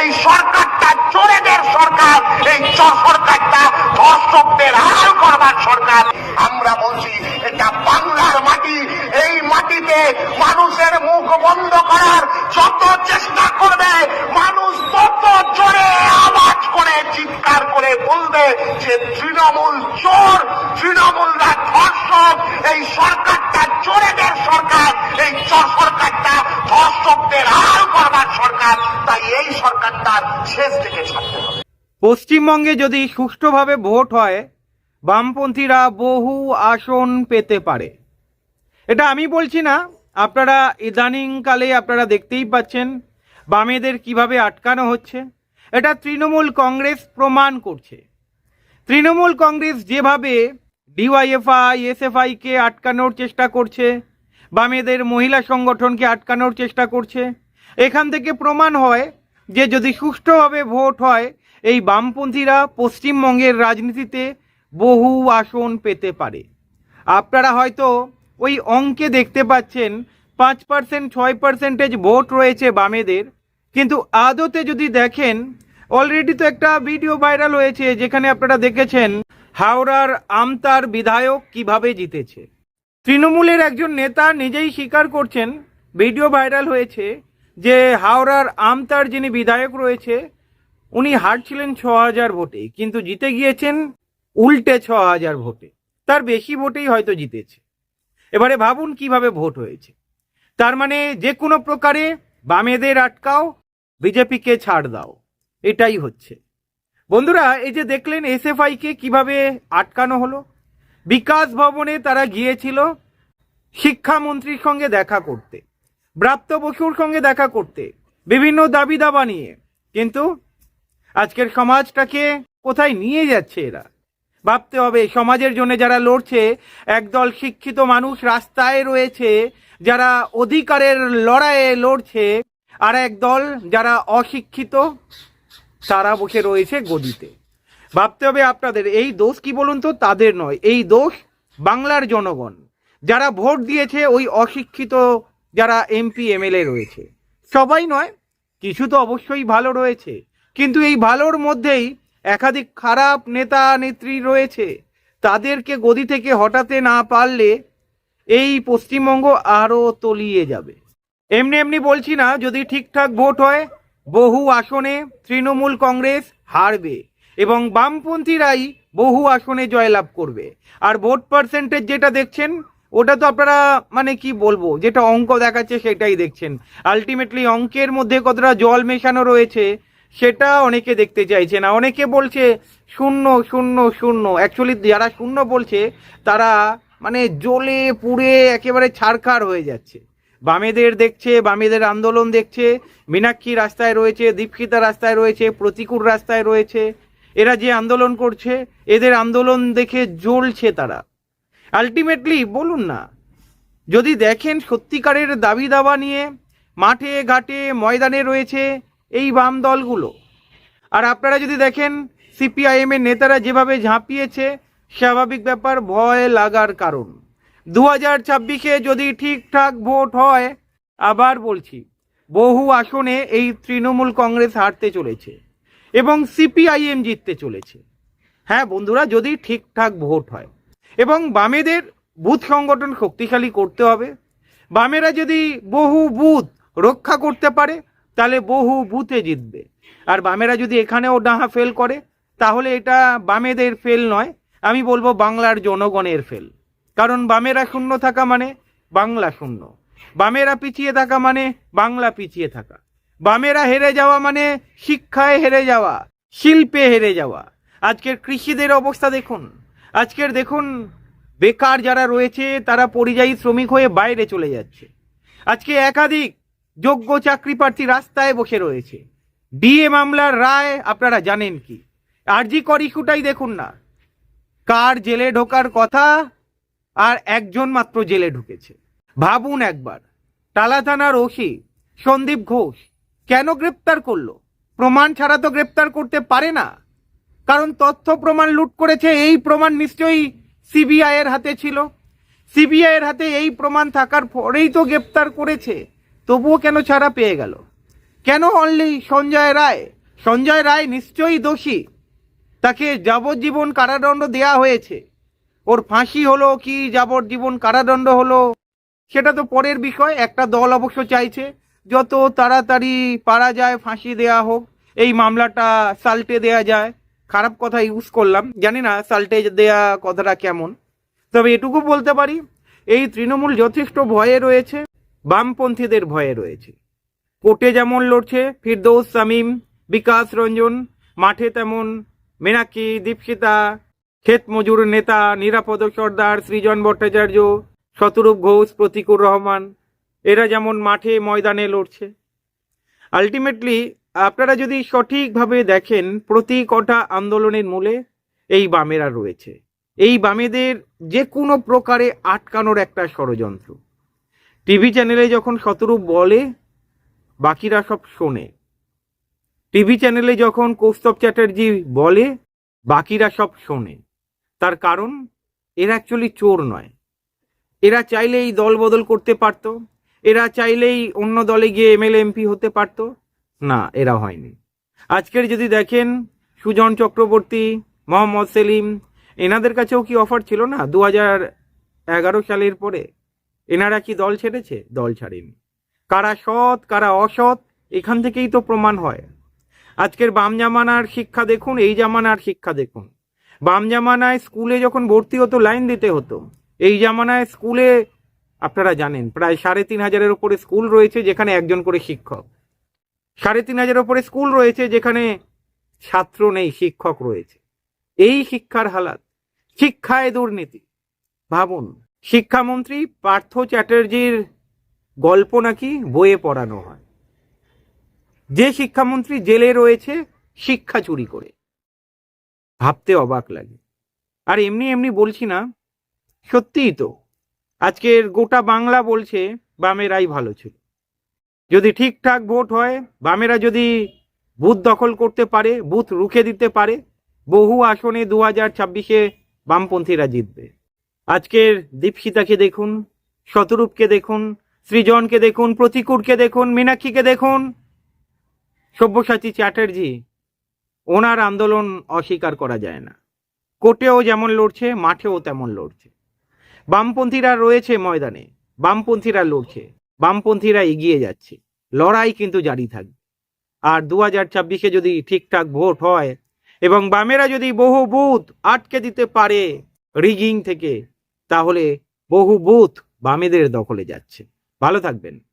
এই সরকারটা, চোরেদের সরকার, এই সরকারটা ধর্ষকদের হার করবার সরকার। আমরা বলছি, এটা বাংলার মাটি। এই মাটিতে মানুষের মুখ বন্ধ করার যত চেষ্টা করবে, মানুষ তত জোরে আওয়াজ করে, চিৎকার করে বলবে যে তৃণমূল চোর, তৃণমূলরা ধর্ষক, এই সরকার এই সরকারটা ধর্ষকদের হার করবার সরকার, তাই এই সরকারটার শেষ থেকে ছাড়তে হবে। পশ্চিমবঙ্গে যদি সুষ্ঠুভাবে ভোট হয়, বামপন্থীরা বহু আসন পেতে পারে। এটা আমি বলছি না, আপনারা ইদানিংকালে আপনারা দেখতেই পাচ্ছেন বামেদের কীভাবে আটকানো হচ্ছে। এটা তৃণমূল কংগ্রেস প্রমাণ করছে। তৃণমূল কংগ্রেস যেভাবে ডিওয়াইএফআই, এসএফআইকে আটকানোর চেষ্টা করছে বামেদের মহিলা সংগঠনকে আটকানোর চেষ্টা করছে। এখান থেকে প্রমাণ হয় যে যদি সুষ্ঠুভাবে ভোট হয়, এই বামপন্থীরা পশ্চিমবঙ্গের রাজনীতিতে বহু আসন পেতে পারে। আপনারা হয়তো ওই অঙ্কে দেখতে পাচ্ছেন, পাঁচ পার্সেন্ট ছয় পার্সেন্টেজ ভোট রয়েছে বামেদের। কিন্তু আদতে যদি দেখেন অলরেডি তো একটা ভিডিও ভাইরাল হয়েছে, যেখানে আপনারা দেখেছেন হাওড়ার আমতার বিধায়ক কীভাবে জিতেছে। তৃণমূলের একজন নেতা নিজেই স্বীকার করছেন, ভিডিও ভাইরাল হয়েছে, যে হাওড়ার আমতার যিনি বিধায়ক রয়েছে, উনি হারছিলেন ছ হাজার ভোটে, কিন্তু জিতে গিয়েছেন উল্টে ছ হাজার ভোটে। তার বেশি ভোটেই হয়তো জিতেছে। এবারে ভাবুন কীভাবে ভোট হয়েছে। তার মানে যে কোনো প্রকারে বামেদের আটকাও, বিজেপিকে ছাড় দাও, এটাই হচ্ছে। বন্ধুরা, এই যে দেখলেন এসএফআইকে কীভাবে আটকানো হলো বিকাশ ভবনে তারা গিয়েছিল শিক্ষামন্ত্রীর সঙ্গে দেখা করতে, ব্রাত্য বসুর সঙ্গে দেখা করতে, বিভিন্ন দাবি দাবা নিয়ে। কিন্তু আজকের সমাজটাকে কোথায় নিয়ে যাচ্ছে এরা? ভাবতে হবে, সমাজের জন্য যারা লড়ছে, একদল শিক্ষিত মানুষ রাস্তায় রয়েছে, যারা অধিকারের লড়াইয়ে লড়ছে, আর একদল যারা অশিক্ষিত, তারা বসে রয়েছে গদিতে। ভাবতে হবে আপনাদের, এই দোষ কি বলুন তো? তাদের নয়, এই দোষ বাংলার জনগণ। যারা ভোট দিয়েছে ওই অশিক্ষিত যারা এমপি এমএলএ রয়েছে। সবাই নয়, কিছু তো অবশ্যই ভালো রয়েছে। কিন্তু এই ভালোর মধ্যেই একাধিক খারাপ নেতা, নেত্রী রয়েছে। তাদেরকে গদি থেকে হটাতে না পারলে এই পশ্চিমবঙ্গ আরও তলিয়ে যাবে। এমনি এমনি বলছি না, যদি ঠিকঠাক ভোট হয়, বহু আসনে তৃণমূল কংগ্রেস হারবে। এবং বামপন্থীরাই বহু আসনে জয়লাভ করবে। আর ভোট পার্সেন্টেজ যেটা দেখছেন, ওটা তো আপনারা মানে কি বলব, যেটা অঙ্ক দেখাচ্ছে সেটাই দেখছেন। আলটিমেটলি অঙ্কের মধ্যে কতটা জল মেশানো রয়েছে, সেটা অনেকে দেখতে চাইছে না। অনেকে বলছে, শূন্য শূন্য শূন্য। অ্যাকচুয়ালি যারা শূন্য বলছে, তারা মানে জ্বলে পুড়ে একেবারে ছাড়খাড় হয়ে যাচ্ছে। বামেদের দেখছে, বামেদের আন্দোলন দেখছে, মীনাক্ষী রাস্তায় রয়েছে, দীপশিতা রাস্তায় রয়েছে প্রতিকূল রাস্তায় রয়েছে। এরা যে আন্দোলন করছে, এদের আন্দোলন দেখে জ্বলছে তারা। আলটিমেটলি বলুন না, যদি দেখেন সত্যিকারের দাবি দাবা নিয়ে মাঠে, ঘাটে, ময়দানে রয়েছে এই বাম দলগুলো, আর আপনারা যদি দেখেন সিপিআইএম এর নেতারা যেভাবে ঝাঁপিয়েছে, স্বাভাবিক ব্যাপার, ভয় লাগার কারণ। দু হাজার ছাব্বিশে যদি ঠিকঠাক ভোট হয়, আবার বলছি, বহু আসনে এই তৃণমূল কংগ্রেস হারতে চলেছে। এবং সিপিআইএম জিততে চলেছে। হ্যাঁ বন্ধুরা, যদি ঠিকঠাক ভোট হয়। এবং বামেদের বুথ সংগঠন শক্তিশালী করতে হবে। বামেরা যদি বহু বুথ রক্ষা করতে পারে, তাহলে বহু বুথে জিতবে। আর বামেরা যদি এখানেও ডাহা ফেল করে, তাহলে এটা বামেদের ফেল নয়, আমি বলব বাংলার জনগণের ফেল। কারণ বামেরা শূন্য থাকা মানে বাংলা শূন্য। বামেরা পিছিয়ে থাকা মানে বাংলা পিছিয়ে থাকা। বামেরা হেরে যাওয়া মানে শিক্ষায় হেরে যাওয়া, শিল্পে হেরে যাওয়া। আজকের কৃষিদের অবস্থা দেখুন। আজকের দেখুন, বেকার যারা রয়েছে, তারা পরিযায়ী শ্রমিক হয়ে বাইরে চলে যাচ্ছে। আজকে একাধিক যোগ্য চাকরি প্রার্থী রাস্তায় বসে রয়েছে। ডিএ মামলার রায় আপনারা জানেন কি? আরজি কর ইস্যুটাই দেখুন না। কার জেলে ঢোকার কথা, আর একজন মাত্র জেলে ঢুকেছে। ভাবুন একবার। টালা থানার ওসি সন্দীপ ঘোষ কেন গ্রেপ্তার করল? প্রমাণ ছাড়া তো গ্রেপ্তার করতে পারে না। কারণ তথ্য প্রমাণ লুট করেছে, এই প্রমাণ নিশ্চয়ই সিবিআই এর হাতে ছিল। সিবিআই এর হাতে এই প্রমাণ থাকার পরেই তো গ্রেপ্তার করেছে। তবুও কেন ছাড়া পেয়ে গেল? কেন অনলি সঞ্জয় রায়? সঞ্জয় রায় নিশ্চয়ই দোষী। তাকে যাবজ্জীবন কারাদণ্ড দেয়া হয়েছে। ওর ফাঁসি হলো কি যাবজ্জীবন কারাদণ্ড হলো, সেটা তো পরের বিষয়। একটা দল অবশ্য চাইছে। যত তাড়াতাড়ি পারা যায়, ফাঁসি দেয়া হোক, এই মামলাটা সাল্টে দেয়া যায়। খারাপ কথা ইউজ করলাম, জানি না সাল্টে দেয়া কথাটা কেমন। তবে এটুকু বলতে পারি, এই তৃণমূল যথেষ্ট ভয়ে রয়েছে, বামপন্থীদের ভয়ে রয়েছে। কোর্টে যেমন লড়ছে, ফিরদৌস সামিম বিকাশ রঞ্জন, মাঠে তেমন মীনাক্ষী, দীপশিতা ক্ষেত মজুর নেতা, নিরাপদ সর্দার, সৃজন ভট্টাচার্য, শতরূপ ঘোষ, প্রতিকুর রহমান এরা যেমন মাঠে ময়দানে লড়ছে। আলটিমেটলি আপনারা যদি সঠিকভাবে দেখেন, প্রতি কটা আন্দোলনের মূলে এই বামেরা রয়েছে। এই বামেদের যে কোনো প্রকারে আটকানোর একটা ষড়যন্ত্র। টিভি চ্যানেলে যখন শতরূপ বলে, বাকিরা সব শোনে। টিভি চ্যানেলে যখন কৌস্তব চ্যাটার্জি বলে, বাকিরা সব শোনে। তার কারণ, এরা অ্যাকচুয়ালি চোর নয়। এরা চাইলেই দল বদল করতে পারত এরা চাইলেই অন্য দলে গিয়ে এমএলএ এমপি হতে পারত। না, এরা হয়নি। আজকের যদি দেখেন, সুজন চক্রবর্তী, মোহাম্মদ সেলিম, এনাদের কাছেও কি অফার ছিল না দু হাজার এগারো সালের পরে? এনারা কি দল ছেড়েছে? দল ছাড়েনি। কারা সৎ, কারা অসৎ, এখান থেকেই তো প্রমাণ হয়। আজকের বাম জামানার শিক্ষা দেখুন, এই জামানার শিক্ষা দেখুন। বাম জামানায় স্কুলে যখন ভর্তি হতো, লাইন দিতে হতো। এই জামানায় স্কুলে আপনারা জানেন, প্রায় সাড়ে তিন হাজারের উপরে স্কুল রয়েছে যেখানে একজন করে শিক্ষক। সাড়ে তিন হাজারের উপরে স্কুল রয়েছে যেখানে ছাত্র নেই, শিক্ষক রয়েছে। এই শিক্ষার হালাত, শিক্ষায় দুর্নীতি। ভাবুন, শিক্ষামন্ত্রী পার্থ চ্যাটার্জির গল্প নাকি বইয়ে পড়ানো হয়। যে শিক্ষামন্ত্রী জেলে রয়েছে, শিক্ষা চুরি করে। ভাবতে অবাক লাগে। আর এমনি এমনি বলছি না, সত্যিই তো আজকের গোটা বাংলা বলছে, বামেরাই ভালো ছিল। যদি ঠিকঠাক ভোট হয়, বামেরা যদি বুথ দখল করতে পারে, বুথ রুখে দিতে পারে, বহু আসনে দু হাজার ছাব্বিশে বামপন্থীরা জিতবে। আজকের দীপশিতাকে দেখুন, শতরূপকে দেখুন, সৃজনকে দেখুন, প্রতিকুরকে দেখুন, মীনাক্ষীকে দেখুন। সব্যসাচী চ্যাটার্জি, ওনার আন্দোলন অস্বীকার করা যায় না। কোর্টেও যেমন লড়ছে, মাঠেও তেমন লড়ছে। বামপন্থীরা রয়েছে ময়দানে, বামপন্থীরা লড়ছে, বামপন্থীরা এগিয়ে যাচ্ছে, লড়াই কিন্তু জারি থাকবে। আর দু হাজার ছাব্বিশে যদি ঠিকঠাক ভোট হয় এবং বামেরা যদি বহু বুথ আটকে দিতে পারে রিগিং থেকে, তাহলে বহু বুথ বামেদের দখলে যাচ্ছে। ভালো থাকবেন।